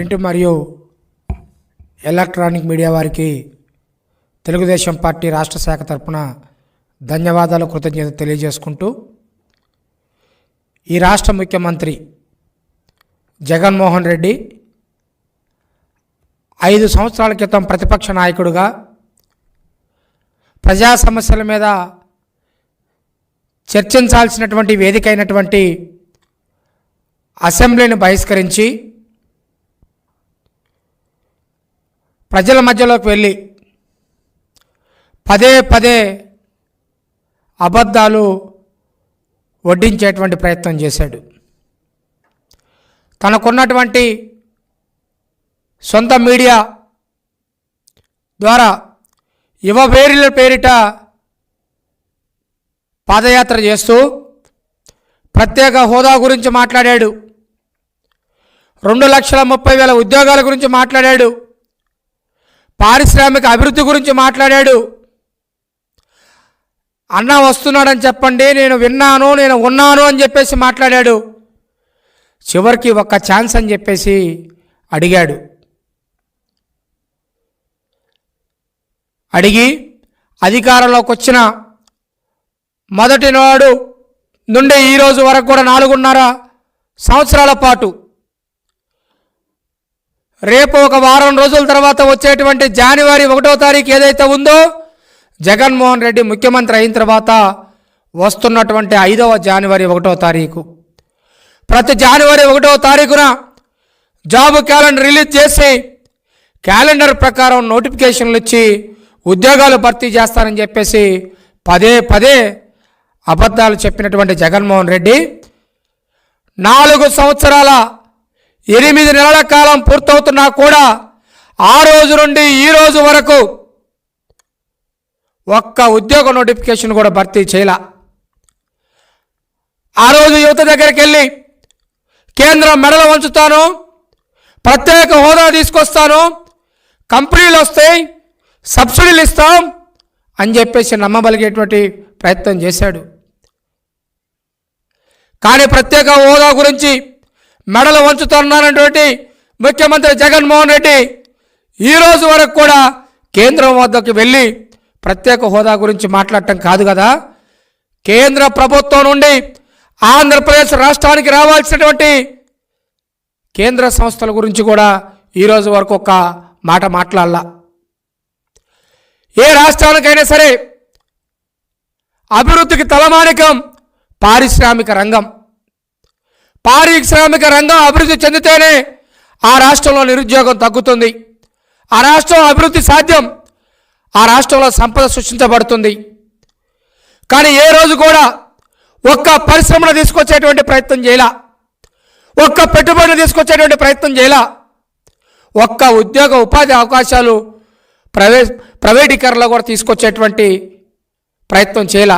Print మరియు electronic media వారికి Telugu Desam party రాష్ట్ర శాఖ తరపున ధన్యవాదాలు కృతజ్ఞత తెలియజేసుకుంటూ ఈ రాష్ట్ర ముఖ్యమంత్రి జగన్మోహన్ రెడ్డి ఐదు సంవత్సరాల క్రితం ప్రతిపక్ష నాయకుడుగా ప్రజా సమస్యల మీద చర్చించాల్సినటువంటి వేదిక అయినటువంటి అసెంబ్లీని బహిష్కరించి ప్రజల మధ్యలోకి వెళ్ళి పదే పదే అబద్ధాలు వడ్డించేటువంటి ప్రయత్నం చేశాడు. తనకున్నటువంటి సొంత మీడియా ద్వారా యువవేరుల పేరిట పాదయాత్ర చేస్తూ ప్రత్యేక హోదా గురించి మాట్లాడాడు. రెండు లక్షల ముప్పై వేల ఉద్యోగాల గురించి మాట్లాడాడు. పారిశ్రామిక అభివృద్ధి గురించి మాట్లాడాడు. అన్న వస్తున్నాడని చెప్పండి నేను విన్నాను నేను ఉన్నాను అని చెప్పేసి మాట్లాడాడు. చివరికి ఒక్క ఛాన్స్ అని చెప్పేసి అడిగాడు. అడిగి అధికారంలోకి వచ్చిన మొదటి నాడు నుండి ఈరోజు వరకు కూడా నాలుగున్నర సంవత్సరాల పాటు రేపు ఒక వారం రోజుల తర్వాత వచ్చేటువంటి జనవరి ఒకటో తారీఖు ఏదైతే ఉందో జగన్మోహన్ రెడ్డి ముఖ్యమంత్రి అయిన తర్వాత వస్తున్నటువంటి ఐదవ జనవరి ఒకటో తారీఖు. ప్రతి జనవరి ఒకటో తారీఖున జాబ్ క్యాలెండర్ రిలీజ్ చేసి క్యాలెండర్ ప్రకారం నోటిఫికేషన్లు ఇచ్చి ఉద్యోగాలు భర్తీ చేస్తారని చెప్పేసి పదే పదే అబద్ధాలు చెప్పినటువంటి జగన్మోహన్ రెడ్డి నాలుగు సంవత్సరాల ఎనిమిది నెలల కాలం పూర్తవుతున్నా కూడా ఆ రోజు నుండి ఈ రోజు వరకు ఒక్క ఉద్యోగ నోటిఫికేషన్ కూడా భర్తీ చేయాల. ఆ రోజు యువత దగ్గరికి వెళ్ళి కేంద్రం మెడలు వంచుతాను ప్రత్యేక హోదా తీసుకొస్తాను కంపెనీలు వస్తాయి సబ్సిడీలు ఇస్తాం అని చెప్పేసి నమ్మబలిగేటువంటి ప్రయత్నం చేశాడు. కానీ ప్రత్యేక హోదా గురించి మెడలు వంచుతున్నానటువంటి ముఖ్యమంత్రి జగన్మోహన్ రెడ్డి ఈ రోజు వరకు కూడా కేంద్రం వద్దకు వెళ్ళి ప్రత్యేక హోదా గురించి మాట్లాడటం కాదు కదా. కేంద్ర ప్రభుత్వం నుండి ఆంధ్రప్రదేశ్ రాష్ట్రానికి రావాల్సినటువంటి కేంద్ర సంస్థల గురించి కూడా ఈరోజు వరకు ఒక మాట మాట్లాడాల. ఏ రాష్ట్రానికైనా సరే అభివృద్ధికి తలమానికం పారిశ్రామిక రంగం. పారిశ్రామిక రంగం అభివృద్ధి చెందితేనే ఆ రాష్ట్రంలో నిరుద్యోగం తగ్గుతుంది. ఆ రాష్ట్రం అభివృద్ధి సాధ్యం. ఆ రాష్ట్రంలో సంపద సృష్టించబడుతుంది. కానీ ఏ రోజు కూడా ఒక్క పరిశ్రమను తీసుకొచ్చేటువంటి ప్రయత్నం చేయలా. ఒక్క పెట్టుబడిని తీసుకొచ్చేటువంటి ప్రయత్నం చేయలా. ఒక్క ఉద్యోగ ఉపాధి అవకాశాలు ప్రైవే ప్రైవేటీకరణలో కూడా తీసుకొచ్చేటువంటి ప్రయత్నం చేయాల.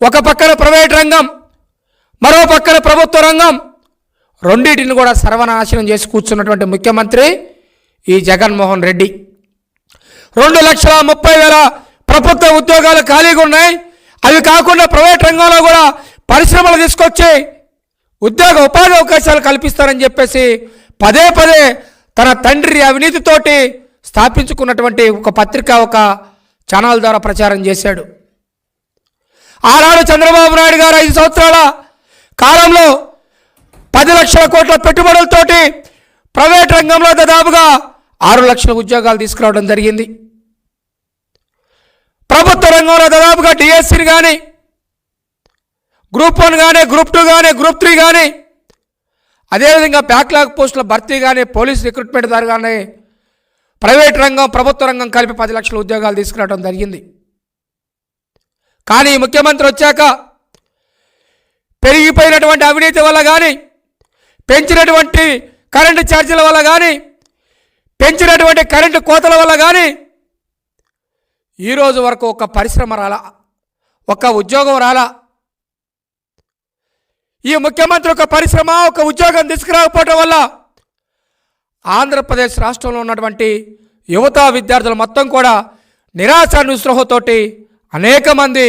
ఒక పక్కన ప్రైవేట్ రంగం మరో పక్కన ప్రభుత్వ రంగం రెండింటిని కూడా సర్వనాశనం చేసి కూర్చున్నటువంటి ముఖ్యమంత్రి ఈ జగన్మోహన్ రెడ్డి. రెండు లక్షల ముప్పై వేల ప్రభుత్వ ఉద్యోగాలు ఖాళీగా ఉన్నాయి. అవి కాకుండా ప్రైవేట్ రంగంలో కూడా పరిశ్రమలు తీసుకొచ్చి ఉద్యోగ ఉపాధి అవకాశాలు కల్పిస్తారని చెప్పేసి పదే పదే తన తండ్రి అవినీతితోటి స్థాపించుకున్నటువంటి ఒక పత్రిక ఒక ఛానల్ ద్వారా ప్రచారం చేశాడు. ఆనాడు చంద్రబాబు నాయుడు గారు ఐదు సంవత్సరాల కాలంలో పది లక్షల కోట్ల పెట్టుబడులతోటి ప్రైవేట్ రంగంలో దాదాపుగా ఆరు లక్షల ఉద్యోగాలు తీసుకురావడం జరిగింది. ప్రభుత్వ రంగంలో దాదాపుగా డిఎస్సిని కానీ గ్రూప్ వన్ కానీ గ్రూప్ టూ కానీ గ్రూప్ త్రీ కానీ అదేవిధంగా బ్యాక్లాగ్ పోస్టుల భర్తీ కానీ పోలీస్ రిక్రూట్మెంట్ ద్వారా కానీ ప్రైవేట్ రంగం ప్రభుత్వ రంగం కలిపి పది లక్షల ఉద్యోగాలు తీసుకురావడం జరిగింది. కానీ ముఖ్యమంత్రి వచ్చాక పెరిగిపోయినటువంటి అవినీతి వల్ల కానీ పెంచినటువంటి కరెంటు ఛార్జీల వల్ల కానీ పెంచినటువంటి కరెంటు కోతల వల్ల కానీ ఈరోజు వరకు ఒక పరిశ్రమ రాలా ఒక ఉద్యోగం రాలా. ఈ ముఖ్యమంత్రి ఒక పరిశ్రమ ఒక ఉద్యోగం తీసుకురాకపోవటం వల్ల ఆంధ్రప్రదేశ్ రాష్ట్రంలో ఉన్నటువంటి యువత విద్యార్థులు మొత్తం కూడా నిరాశ నిస్పృహతోటి అనేక మంది